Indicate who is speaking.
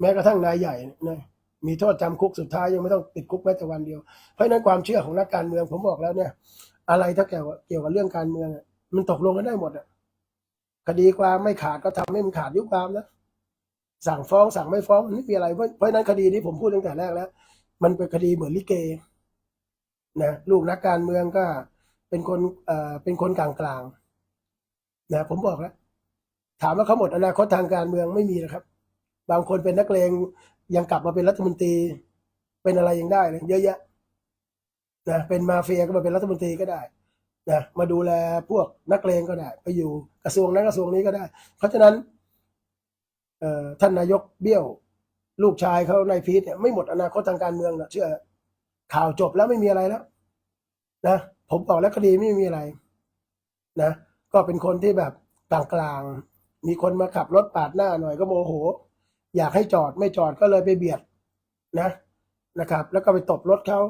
Speaker 1: แม้กระทั่งนายใหญ่นะมีโทษจำคุกสุดท้ายยังไม่ต้องติดคุกแม้แต่วันเดียว เพราะนั้นความเชื่อของนักการเมืองผมบอกแล้วเนี่ย อะไรถ้าเกี่ยวกับเกี่ยวกับเรื่องการเมืองมันตกลงกันได้หมดอะคดีความไม่ขาดก็ทำให้มันขาดยุความนะสั่งฟ้องสั่งไม่ฟ้องมันไม่มีอะไรเพราะนั้นคดีนี้ผมพูดตั้งแต่แรกแล้ว มันเป็นคดีเหมือนลิเกนะลูกนักการเมืองก็เป็นคนเอ่อเป็นคนกลางกลางๆนะผมบอกแล้วถามว่าเขาหมดอนาคตทางการเมืองไม่มีนะครับ บางคนเป็นนักเลงยังกลับมาเป็นรัฐมนตรี เป็นอะไรยังได้เลยเยอะแยะนะเป็นมาเฟียก็มาเป็นรัฐมนตรีก็ได้นะมาดูแลพวกนักเลงก็ได้ ไปอยู่กระทรวงนั้นกระทรวงนี้ก็ได้ เพราะฉะนั้นเออท่านนายกเบี้ยว ลูกชายเขานายพีทเนี่ยไม่หมดอนาคตทางการเมืองนะเชื่อ ข่าวจบแล้วไม่มีอะไรแล้วนะผมบอกแล้วคดีไม่มีอะไรนะก็เป็นคนที่แบบกลางๆมีคนมาขับรถปาดหน้าหน่อยก็โมโห อยากให้จอดไม่จอดก็เลยไปเบียดนะนะครับ แล้วก็ไปตบรถเขา